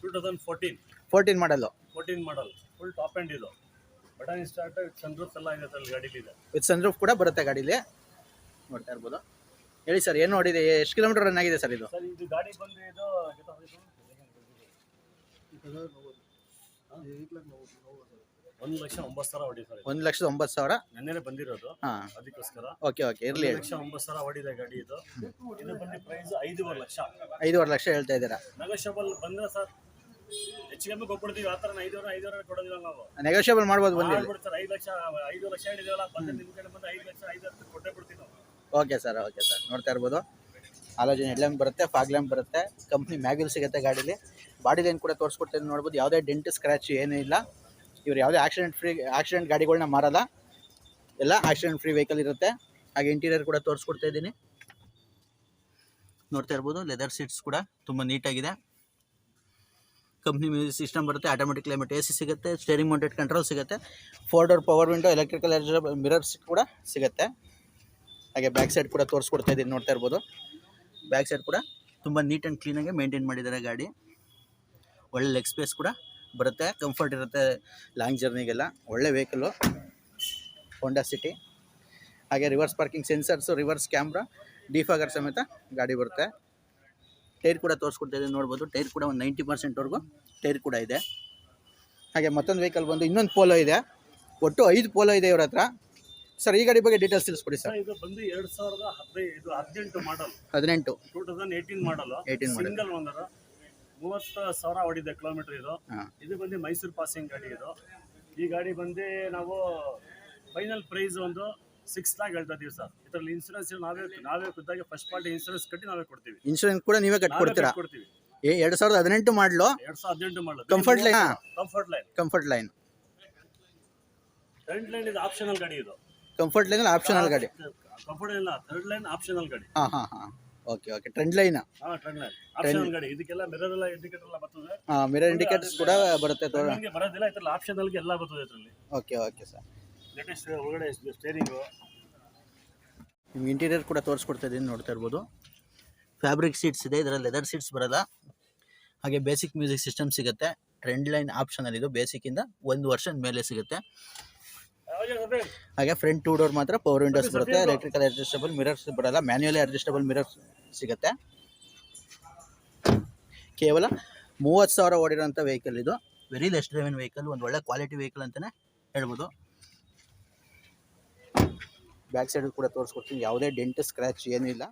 two thousand fourteen fourteen model fourteen model full top end ಇದು. ಬಟನ್ ಸ್ಟಾರ್ಟ್ ಸನ್ರೂಫ್ ಎಲ್ಲ ಇದೆ ಅಲ್ಲಿ ಗಾಡೀಲಿದೆ. ವಿತ್ ಸನ್ರೂಫ್ ಕೂಡ ಬರುತ್ತೆ ಗಾಡೀಲಿ. ನೋಡ್ತಾ ಇರ್ಬೋದು. ಹೇಳಿ ಸರ್ ಏನು ನೋಡಿದೆ? ಎಷ್ಟು ಕಿಲೋಮೀಟರ್ ರನ್ ಆಗಿದೆ ಸರ್ ಇದು? ಸರ್ ಇದು ಗಾಡಿ ಬಂದು ಇದು ಒಂದು ಲಕ್ಷ ಒಂಬತ್ತು ಸಾವಿರ ಹೊಡಿ ಸರ್ ಒಂದು ಲಕ್ಷದ ಒಂಬತ್ತು ಸಾವಿರ? ನೆನ್ನೆನೆ ಬಂದಿರೋದು. ಹಾಂ. ಅದಕ್ಕೋಸ್ಕರ. ಓಕೆ ಓಕೆ ಇರಲಿ ಲಕ್ಷ ಒಂಬತ್ತು ಸಾವಿರ ಹೊಡಿದೆ ಗಾಡಿ ಇದು. ಇದು ಬಂದು ಪ್ರೈಸ್ ಐದೂವರೆ ಲಕ್ಷ. ಐದೂವರೆ ಲಕ್ಷ ಹೇಳ್ತಾ ಇದ್ದೀರಾ? ನೆಗೋಷಿಯಬಲ್ ಬಂದ್ರೆ ಸರ್ ಹೆಚ್ಚು ಕಮ್ಮಿ ಕೊಟ್ಬಿಡ್ತೀವಿ. ಆ ಥರ ಐದೂವರೆ ಐದೂವರೆ ಕೊಡೋದಿಲ್ಲ ನಾವು. ನೆಗೋಷಿಯಬಲ್ ಮಾಡ್ಬೋದು ಬಂದಿಲ್ಲ ಮಾಡ್ಬಿಡ್ತಾರೆ. ಐದು ಲಕ್ಷ ಐದು ಲಕ್ಷ ಹೇಳಿದೀವಲ್ಲ ಬಂದ್ರೆ ನಿಮ್ಮ ಕಡೆ ಬಂದು ಐದು ಲಕ್ಷ ಐದು ಲಕ್ಷ ಕೊಟ್ಟೇ ಬಿಡ್ತೀವಿ ನಾವು. Okay sir okay sir. ನೋಡ್ತಾ ಇರ್ಬೋದು. ಆಲೋಚನೆ ಹೆಡ್ಲ್ಯಾಂಪ್ ಬರುತ್ತೆ ಫಾಗ್ ಲ್ಯಾಂಪ್ ಬರುತ್ತೆ ಕಂಪ್ನಿ ಮ್ಯಾಗ್ಯೂಲ್ ಸಿಗುತ್ತೆ ಗಾಡೀಲಿ. ಬಾಡಿ ಲೈನ್ ಕೂಡ ತೋರಿಸ್ಕೊಡ್ತೀನಿ ನೋಡ್ಬೋದು. ಯಾವುದೇ ಡೆಂಟ್ ಸ್ಕ್ರ್ಯಾಚ್ ಏನೂ ಇಲ್ಲ. ಇವ್ರು ಯಾವುದೇ ಆಕ್ಸಿಡೆಂಟ್ ಫ್ರೀ ಆಕ್ಸಿಡೆಂಟ್ ಗಾಡಿಗಳನ್ನ ಮಾರಲ್ಲ. ಎಲ್ಲ ಆಕ್ಸಿಡೆಂಟ್ ಫ್ರೀ ವೆಹಿಕಲ್ ಇರುತ್ತೆ. ಹಾಗೆ ಇಂಟೀರಿಯರ್ ಕೂಡ ತೋರಿಸ್ಕೊಡ್ತಾ ಇದ್ದೀನಿ. ನೋಡ್ತಾ ಇರ್ಬೋದು ಲೆದರ್ ಸೀಟ್ಸ್ ಕೂಡ ತುಂಬ ನೀಟಾಗಿದೆ. ಕಂಪ್ನಿ ಮ್ಯೂಸಿಕ್ ಸಿಸ್ಟಮ್ ಬರುತ್ತೆ ಆಟೋಮೆಟಿಕ್ ಕ್ಲೈಮೇಟ್ ಎ ಸಿ ಸಿಗುತ್ತೆ ಸ್ಟೇರಿಂಗ್ ಮೌಂಟೆಡ್ ಕಂಟ್ರೋಲ್ ಸಿಗುತ್ತೆ. Four door power window electrical mirrors ಕೂಡ ಸಿಗುತ್ತೆ. ಹಾಗೆ ಬ್ಯಾಕ್ ಸೈಡ್ ಕೂಡ ತೋರಿಸ್ಕೊಡ್ತಾ ಇದ್ದೀನಿ, ನೋಡ್ತಾ ಇರ್ಬೋದು. ಬ್ಯಾಕ್ ಸೈಡ್ ಕೂಡ ತುಂಬ ನೀಟ್ ಆ್ಯಂಡ್ ಕ್ಲೀನಾಗಿ ಮೇಂಟೈನ್ ಮಾಡಿದ್ದಾರೆ ಗಾಡಿ. ಒಳ್ಳೆ ಲೆಗ್ ಸ್ಪೇಸ್ ಕೂಡ ಬರುತ್ತೆ ಕಂಫರ್ಟ್ ಇರುತ್ತೆ ಲಾಂಗ್ ಜರ್ನಿಗೆಲ್ಲ ಒಳ್ಳೆ ವೆಹಿಕಲ್ಲು ಹೋಂಡಾ ಸಿಟಿ ಹಾಗೆ reverse parking sensors reverse camera defogger ಸಮೇತ ಗಾಡಿ ಬರುತ್ತೆ. ಟೈರ್ ಕೂಡ ತೋರಿಸ್ಕೊಡ್ತಾ ಇದ್ದೀನಿ ನೋಡ್ಬೋದು. ಟೈರ್ ಕೂಡ ಒಂದು ನೈಂಟಿ ಪರ್ಸೆಂಟ್ವರೆಗೂ ಟೈರ್ ಕೂಡ ಇದೆ. ಹಾಗೆ ಮತ್ತೊಂದು ವೆಹಿಕಲ್ ಬಂದು ಇನ್ನೊಂದು ಪೋಲೋ ಇದೆ. ಒಟ್ಟು ಐದು ಪೋಲೋ ಇದೆ ಇವ್ರ ಹತ್ರ. ಸರ್ ಈ ಗಾಡಿ ಬಗ್ಗೆ ಡೀಟೇಲ್ಸ್ ತಿಳಿಸ್ಕೊಡಿ ಸರ್. ಇದು ಬಂದು ಎರಡ್ ಸಾವಿರದ ಹದಿನೈದು ಹದಿನೆಂಟು ಮಾಡಲ್ ಹದಿನೆಂಟು. Two thousand eighteen model 18 model. Single ಒಂದರ ಮೂವತ್ತು ಸಾವಿರ ಹೊಡಿದೆ ಕಿಲೋಮೀಟರ್ ಇದು. ಹಾಂ. ಇದು ಬಂದು ಮೈಸೂರು ಪಾಸಿಂಗ್ ಗಾಡಿ ಇದು. ಈ ಗಾಡಿ ಬಂದು ನಾವು ಫೈನಲ್ ಪ್ರೈಸ್ ಒಂದು ಸಿಕ್ಸ್ ಲ್ಯಾಕ್ ಹೇಳ್ತಾ ಇದೀವಿ ಸರ್. ಇದರಲ್ಲಿ ಇನ್ಸೂರೆನ್ಸ್ ನಾವೇ ನಾವೇ ಖುದ್ದಾಗಿ ಫಸ್ಟ್ ಪಾರ್ಟಿ ಇನ್ಸೂರೆನ್ಸ್ ಕಟ್ಟಿ ನಾವೇ ಕೊಡ್ತೀವಿ. ಇನ್ಶೂರೆನ್ಸ್ ಕೂಡ ನೀವೇ ನಾವೇ ಕಟ್ಕೊಡ್ತೀರಾ ಕೊಡ್ತೀವಿ. ಏ ಎರಡು ಸಾವಿರದ ಹದಿನೆಂಟು ಮಾಡಲು ಎರಡ್ ಸಾವಿರದ ಹದಿನೆಂಟು model comfort line comfort line comfort line front line ಇದು ಆಪ್ಷನಲ್ ಗಾಡಿ ಇದು. ಕಂಫರ್ಟ್ ಲೈನ್ ಆಪ್ಷನಲ್ ಗಾಡಿ. ಕಂಫರ್ಟ್ ಇಲ್ಲ ಥರ್ಡ್ ಲೈನ್ ಆಪ್ಷನಲ್ ಗಾಡಿ. ಹಾಂ ಹಾಂ ಹಾಂ. ಓಕೆ ಓಕೆ ಟ್ರೆಂಡ್ ಲೈನ್ ಹಾ ಟ್ರೆಂಡ್ ಲೈನ್ ಆಪ್ಷನಲ್ ಗಾಡಿ. ಇದಕ್ಕೆಲ್ಲ ಮಿರರ್ ಎಲ್ಲ ಇಂಡಿಕೇಟರ್ ಎಲ್ಲ ಬರ್ತದೆ. ಹಾಂ ಮಿರರ್ ಇಂಡಿಕೇಟರ್ಸ್ ಕೂಡ ಬರುತ್ತೆ ತೋರ. ನಿಮಗೆ ಬರೋದಿಲ್ಲ ಇದರಲ್ಲಿ ಆಪ್ಷನಲ್ಗೆ ಎಲ್ಲ ಬರ್ತದೆ ಇದರಲ್ಲಿ. ಓಕೆ ಓಕೆ ಸರ್ ಲೇಟೆಸ್ಟ್ ಒಳಗಡೆ ಸ್ಟೇರಿಂಗು ನಿಮ್ಗೆ ಇಂಟೀರಿಯರ್ ಕೂಡ ತೋರಿಸ್ಕೊಡ್ತಾ ಇದ್ದೀನಿ ನೋಡ್ತಾ ಇರ್ಬೋದು. ಫ್ಯಾಬ್ರಿಕ್ ಸೀಟ್ಸ್ ಇದೆ ಇದರಲ್ಲಿ ಲೆದರ್ ಸೀಟ್ಸ್ ಬರಲ್ಲ. ಹಾಗೆ ಬೇಸಿಕ್ ಮ್ಯೂಸಿಕ್ ಸಿಸ್ಟಮ್ ಸಿಗುತ್ತೆ. ಟ್ರೆಂಡ್ ಲೈನ್ ಆಪ್ಷನಲ್ ಇದು ಬೇಸಿಕ್ಕಿಂದ ಒಂದು ವರ್ಷದ ಮೇಲೆ ಸಿಗುತ್ತೆ. ಹಾಗೆ ಫ್ರಂಟ್ ಟೂ ಡೋರ್ ಮಾತ್ರ ಪವರ್ ವಿಂಡೋಸ್ ಬರುತ್ತೆ. ಎಲೆಕ್ಟ್ರಿಕಲ್ ಅಡ್ಜಸ್ಟಬಲ್ ಮಿರರ್ಸ್ ಬರಲ್ಲ. ಮ್ಯಾನ್ಯಲಿ ಅಡ್ಜಸ್ಟಬಲ್ ಮಿರರ್ಸ್ ಸಿಗುತ್ತೆ. ಕೇವಲ ಮೂವತ್ತು ಸಾವಿರ ಓಡಿರೋಂಥ ವೆಹಿಕಲ್ ಇದು. ವೆರಿ ಲೆಸ್ ಡ್ರೈವಿನ್ ವೆಹಿಕಲ್ ಒಂದು ಒಳ್ಳೆ ಕ್ವಾಲಿಟಿ ವೆಹಿಕಲ್ ಅಂತಲೇ ಹೇಳ್ಬೋದು. ಬ್ಯಾಕ್ ಸೈಡ್ ಕೂಡ ತೋರಿಸ್ಕೊಡ್ತೀನಿ. ಯಾವುದೇ ಡೆಂಟ್ ಸ್ಕ್ರ್ಯಾಚ್ ಏನೂ ಇಲ್ಲ.